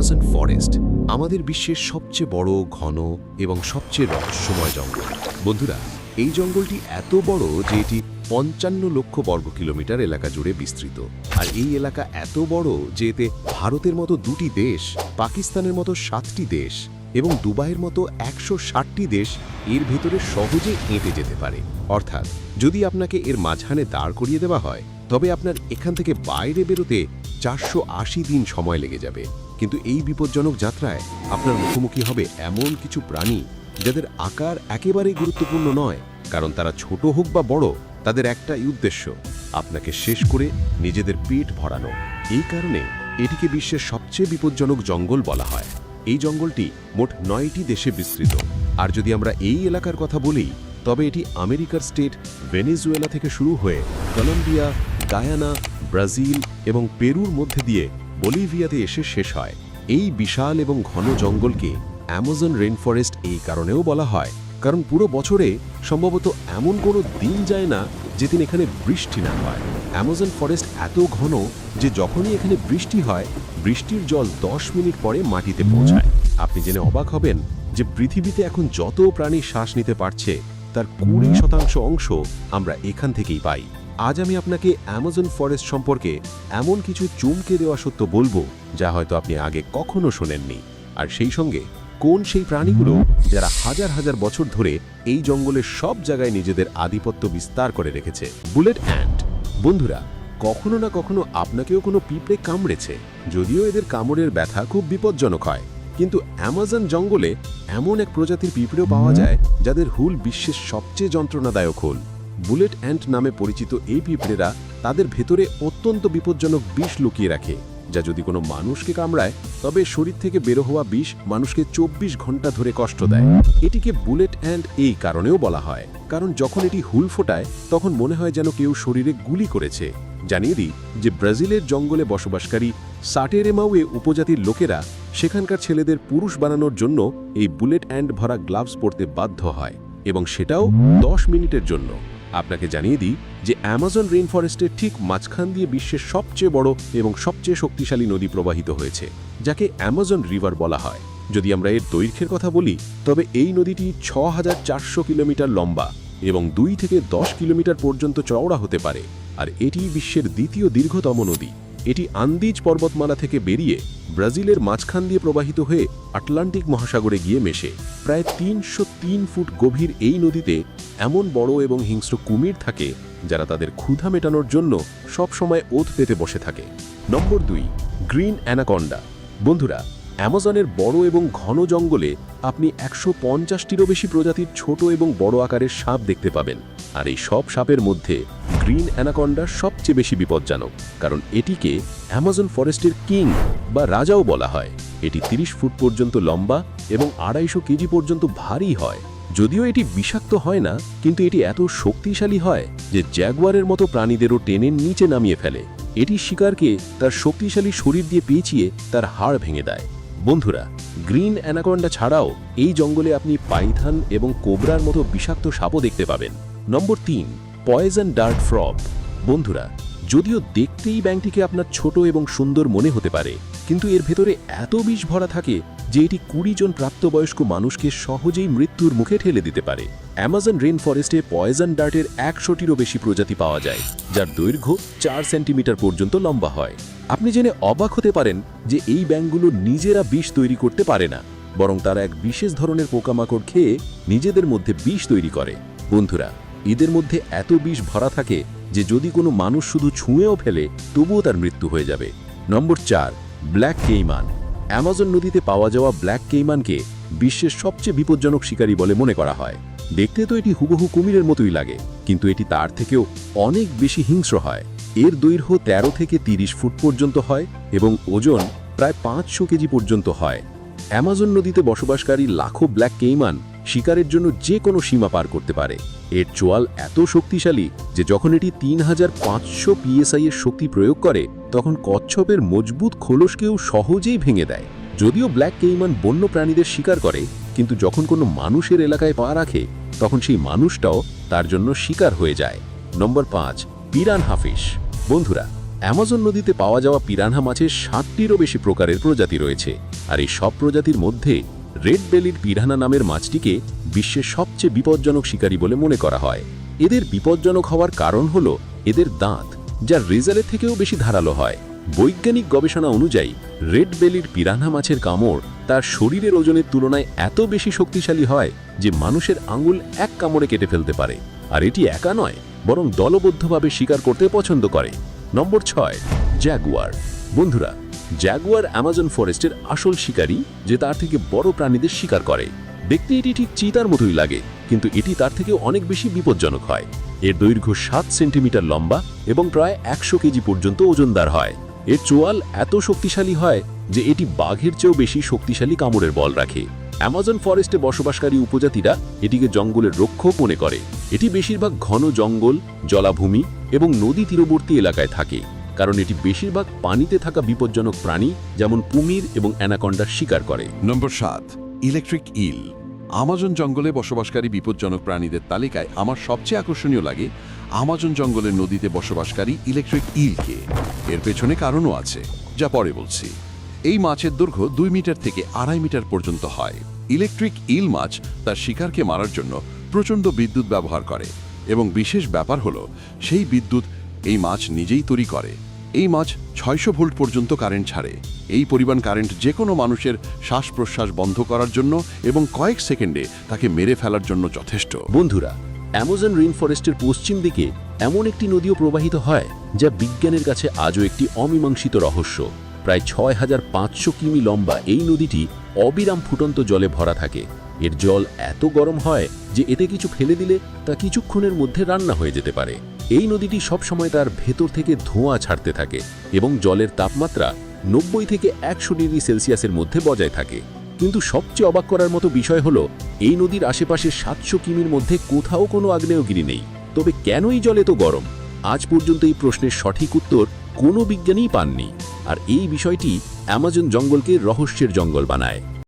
Amazon forest, আমাদের বিশ্বের সবচেয়ে বড়, ঘন এবং সবচেয়ে রহস্যময় জঙ্গল। বন্ধুরা, এই জঙ্গলটি এত বড় যে এটি পঞ্চান্ন লক্ষ বর্গ কিলোমিটার এলাকা জুড়ে বিস্তৃত। আর এই এলাকা এত বড় যে এতে ভারতের মতো দুটি দেশ, পাকিস্তানের মতো সাতটি দেশ এবং দুবাইয়ের মতো একশো ষাটটি দেশ এর ভেতরে সহজে এঁটে যেতে পারে। অর্থাৎ, যদি আপনাকে এর মাঝখানে দাঁড় করিয়ে দেওয়া হয়, তবে আপনার এখান থেকে বাইরে বেরোতে চারশো আশি দিন সময় লেগে যাবে। কিন্তু এই বিপজ্জনক যাত্রায় আপনার মুখোমুখি হবে এমন কিছু প্রাণী যাদের আকার একেবারেই গুরুত্বপূর্ণ নয়, কারণ তারা ছোট হোক বা বড়, তাদের একটাই উদ্দেশ্য, আপনাকে শেষ করে নিজেদের পেট ভরানো। এই কারণে এটিকে বিশ্বের সবচেয়ে বিপজ্জনক জঙ্গল বলা হয়। এই জঙ্গলটি মোট নয়টি দেশে বিস্তৃত। আর যদি আমরা এই এলাকার কথা বলি, তবে এটি আমেরিকার স্টেট ভেনেজুয়েলা থেকে শুরু হয়ে কলম্বিয়া, গায়ানা, ব্রাজিল এবং পেরুর মধ্যে দিয়ে বলিভিয়াতে এসে শেষ হয়। এই বিশাল এবং ঘন জঙ্গলকে অ্যামাজন রেন ফরেস্ট এই কারণেও বলা হয়। কারণ পুরো বছরে সম্ভবত এমন কোনো দিন যায় না যেদিন এখানে বৃষ্টি না হয়। অ্যামাজন ফরেস্ট এত ঘন যে যখনই এখানে বৃষ্টি হয়, বৃষ্টির জল দশ মিনিট পরে মাটিতে পৌঁছায়। আপনি জেনে অবাক হবেন যে পৃথিবীতে এখন যত প্রাণী শ্বাস নিতে পারছে, তার কুড়ি শতাংশ অংশ আমরা এখান থেকেই পাই। আজ আমি আপনাকে অ্যামাজন ফরেস্ট সম্পর্কে এমন কিছু চমকে দেওয়া সত্য বলব যা হয়তো আপনি আগে কখনো শোনেননি। আর সেই সঙ্গে কোন সেই প্রাণীগুলো যারা হাজার হাজার বছর ধরে এই জঙ্গলের সব জায়গায় নিজেদের আধিপত্য বিস্তার করে রেখেছে? বুলেট অ্যান্ড বন্ধুরা কখনো না কখনো আপনাকেও কোনো পিঁপড়ে কামড়েছে যদিও এদের কামড়ের ব্যথা খুব বিপজ্জনক হয়। কিন্তু অ্যামাজন জঙ্গলে এমন এক প্রজাতির পিঁপড়েও পাওয়া যায় যাদের হুল বিশ্বের সবচেয়ে যন্ত্রণাদায়ক হুল। বুলেট অ্যান্ট নামে পরিচিত এই পিঁপড়েরা তাদের ভেতরে অত্যন্ত বিপজ্জনক বিষ লুকিয়ে রাখে, যা যদি কোনো মানুষকে কামড়ায়, তবে শরীর থেকে বেরো হওয়া বিষ মানুষকে চব্বিশ ঘণ্টা ধরে কষ্ট দেয়। এটিকে বুলেট অ্যান্ড এই কারণেও বলা হয়, কারণ যখন এটি হুল ফোটায়, তখন মনে হয় যেন কেউ শরীরে গুলি করেছে। জানিয়ে দিই যে ব্রাজিলের জঙ্গলে বসবাসকারী সাটেরেমাউয়ে উপজাতির লোকেরা সেখানকার ছেলেদের পুরুষ বানানোর জন্য এই বুলেট অ্যান্ড ভরা গ্লাভস পরতে বাধ্য হয়, এবং সেটাও দশ মিনিটের জন্য। আপনাকে জানিয়ে দিই যে অ্যামাজন রেইন ফরেস্টের ঠিক মাঝখান দিয়ে বিশ্বের সবচেয়ে বড় এবং সবচেয়ে শক্তিশালী নদী প্রবাহিত হয়েছে, যাকে অ্যামাজন রিভার বলা হয়। যদি আমরা এর দৈর্ঘ্যের কথা বলি, তবে এই নদীটি ছ কিলোমিটার লম্বা এবং দুই থেকে দশ কিলোমিটার পর্যন্ত চওড়া হতে পারে, আর এটি বিশ্বের দ্বিতীয় দীর্ঘতম নদী। এটি আন্দিজ পর্বতমালা থেকে বেরিয়ে ব্রাজিলের মাঝখান দিয়ে প্রবাহিত হয়ে আটলান্টিক মহাসাগরে গিয়ে মেশে। প্রায় তিনশো তিন ফুট গভীর এই নদীতে এমন বড় এবং হিংস্র কুমির থাকে যারা তাদের ক্ষুধা মেটানোর জন্য সবসময় ওত পেতে বসে থাকে। নম্বর দুই, গ্রিন অ্যানাকন্ডা। বন্ধুরা অ্যামাজনের বড় এবং ঘন জঙ্গলে আপনি একশো পঞ্চাশটিরও বেশি প্রজাতির ছোট এবং বড় আকারের সাপ দেখতে পাবেন। আর এই সব সাপের মধ্যে গ্রিন অ্যানাকন্ডা সবচেয়ে বেশি বিপজ্জনক, কারণ এটিকে অ্যামাজন ফরেস্টের কিং বা রাজাও বলা হয়। এটি ৩০ ফুট পর্যন্ত লম্বা এবং আড়াইশো কেজি পর্যন্ত ভারী হয়। যদিও এটি বিষাক্ত হয় না, কিন্তু এটি এত শক্তিশালী হয় যে জ্যাগুয়ারের মতো প্রাণীদেরও টেনে নিচে নামিয়ে ফেলে। এটি শিকারকে তার শক্তিশালী শরীর দিয়ে পেঁচিয়ে তার হাড় ভেঙে দেয়। বন্ধুরা, গ্রিন অ্যানাকন্ডা ছাড়াও এই জঙ্গলে আপনি পাইথান এবং কোবরার মতো বিষাক্ত সাপও দেখতে পাবেন। নম্বর তিন, পয়জন ডার্ট ফ্রগ। বন্ধুরা, যদিও দেখতেই ব্যাংকটিকে আপনার ছোট এবং সুন্দর মনে হতে পারে, কিন্তু এর ভেতরে এত বিষ ভরা থাকে যে এটি কুড়ি জন প্রাপ্তবয়স্ক মানুষকে সহজেই মৃত্যুর মুখে ঠেলে দিতে পারে। অ্যামাজন রেন ফরেস্টে পয়জন ডার্টের একশোটিরও বেশি প্রজাতি পাওয়া যায়, যার দৈর্ঘ্য চার সেন্টিমিটার পর্যন্ত লম্বা হয়। আপনি জেনে অবাক হতে পারেন যে এই ব্যাঙগুলো নিজেরা বিষ তৈরি করতে পারে না, বরং তারা এক বিশেষ ধরনের পোকামাকড় খেয়ে নিজেদের মধ্যে বিষ তৈরি করে। বন্ধুরা, এদের মধ্যে এত বিষ ভরা থাকে যে যদি কোনো মানুষ শুধু ছুঁয়েও ফেলে, তবুও তার মৃত্যু হয়ে যাবে। নম্বর চার, ব্ল্যাক কেইমান। অ্যামাজন নদীতে পাওয়া যাওয়া ব্ল্যাক কেইমানকে বিশ্বের সবচেয়ে বিপজ্জনক শিকারী বলে মনে করা হয়। দেখতে তো এটি হুবহু কুমিরের মতোই লাগে, কিন্তু এটি তার থেকেও অনেক বেশি হিংস্র হয়। এর দৈর্ঘ্য ১৩ থেকে ৩০ ফুট পর্যন্ত হয় এবং ওজন প্রায় পাঁচশো কেজি পর্যন্ত হয়। অ্যামাজন নদীতে বসবাসকারী লাখো ব্ল্যাক কেইমান শিকারের জন্য যে কোনো সীমা পার করতে পারে। এর চোয়াল এত শক্তিশালী যে যখন এটি তিন হাজার পাঁচশো পিএসআই এর শক্তি প্রয়োগ করে, তখন কচ্ছপের মজবুত খোলসকেও সহজেই ভেঙে দেয়। যদিও ব্ল্যাক কেইমান বন্য প্রাণীদের শিকার করে, কিন্তু যখন কোনো মানুষের এলাকায় পা রাখে, তখন সেই মানুষটাও তার জন্য শিকার হয়ে যায়। নম্বর পাঁচ পিরান হাফিস। বন্ধুরা, অ্যামাজন নদীতে পাওয়া যাওয়া পিরানহা মাছের ষাটটিরও বেশি প্রকারের প্রজাতি রয়েছে। আর এই সব প্রজাতির মধ্যে রেড বেলির পিরানা নামের মাছটিকে বিশ্বের সবচেয়ে বিপজ্জনক শিকারী বলে মনে করা হয়। এদের বিপজ্জনক হওয়ার কারণ হল এদের দাঁত যা রেজারের থেকেও বেশি ধারালো হয়। বৈজ্ঞানিক গবেষণা অনুযায়ী, রেড বেলির পিরানা মাছের কামড় তার শরীরের ওজনের তুলনায় এত বেশি শক্তিশালী হয় যে মানুষের আঙুল এক কামড়ে কেটে ফেলতে পারে। আর এটি একা নয় বরং দলবদ্ধভাবে শিকার করতে পছন্দ করে। নম্বর ছয় জ্যাগুয়ার বন্ধুরা জ্যাগুয়ার অ্যামাজন ফরেস্টের আসল শিকারী যে তার থেকে বড় প্রাণীদের শিকার করে। দেখতে এটি ঠিক চিতার মতোই লাগে, কিন্তু এটি তার থেকে অনেক বেশি বিপজ্জনক হয়। এর দৈর্ঘ্য সাত সেন্টিমিটার লম্বা এবং প্রায় একশো কেজি পর্যন্ত ওজনদার হয়। এর চোয়াল এত শক্তিশালী হয় যে এটি বাঘের চেয়েও বেশি শক্তিশালী কামড়ের বল রাখে। অ্যামাজন ফরেস্টে বসবাসকারী উপজাতিরা এটিকে জঙ্গলের রক্ষক মনে করে। এটি বেশিরভাগ ঘন জঙ্গল, জলাভূমি এবং নদী তীরবর্তী এলাকায় থাকে, কারণ এটি বেশিরভাগ পানিতে থাকা বিপজ্জনক প্রাণী, যেমন কুমির এবং অ্যানাকন্ডার শিকার করে। নম্বর সাত, ইলেকট্রিক ইল। আমাজন জঙ্গলে বসবাসকারী বিপজ্জনক প্রাণীদের তালিকায় আমার সবচেয়ে আকর্ষণীয় লাগে আমাজন জঙ্গলের নদীতে বসবাসকারী ইলেকট্রিক ইলকে। এর পেছনে কারণও আছে, যা পরে বলছি। এই মাছের দৈর্ঘ্য দুই মিটার থেকে আড়াই মিটার পর্যন্ত হয়। ইলেকট্রিক ইল মাছ তার শিকারকে মারার জন্য প্রচণ্ড বিদ্যুৎ ব্যবহার করে এবং বিশেষ ব্যাপার হলো, সেই বিদ্যুৎ এই মাছ নিজেই তৈরি করে। এই মাছ ছয়শো ভোল্ট পর্যন্ত কারেন্ট ছাড়ে। এই পরিমাণ কারেন্ট যে কোনো মানুষের শ্বাস প্রশ্বাস বন্ধ করার জন্য এবং কয়েক সেকেন্ডে তাকে মেরে ফেলার জন্য যথেষ্ট। বন্ধুরা, অ্যামাজন রেইন ফরেস্টের পশ্চিম দিকে এমন একটি নদীও প্রবাহিত হয়, যা বিজ্ঞানের কাছে আজও একটি অমীমাংসিত রহস্য। প্রায় ছয় হাজার পাঁচশো কিমি লম্বা এই নদীটি অবিরাম ফুটন্ত জলে ভরা থাকে। এর জল এত গরম হয় যে এতে কিছু ফেলে দিলে তা কিছুক্ষণের মধ্যে রান্না হয়ে যেতে পারে। এই নদীটি সবসময় তার ভেতর থেকে ধোঁয়া ছাড়তে থাকে এবং জলের তাপমাত্রা নব্বই থেকে একশো ডিগ্রি সেলসিয়াসের মধ্যে বজায় থাকে। কিন্তু সবচেয়ে অবাক করার মতো বিষয় হলো, এই নদীর আশেপাশে সাতশো কিমির মধ্যে কোথাও কোনো আগ্নেয়গিরি নেই। তবে কেন এই জল এত গরম? আজ পর্যন্ত এই প্রশ্নের সঠিক উত্তর কোনো বিজ্ঞানীই পাননি। আর এই বিষয়টি অ্যামাজন জঙ্গলকে রহস্যের জঙ্গল বানায়।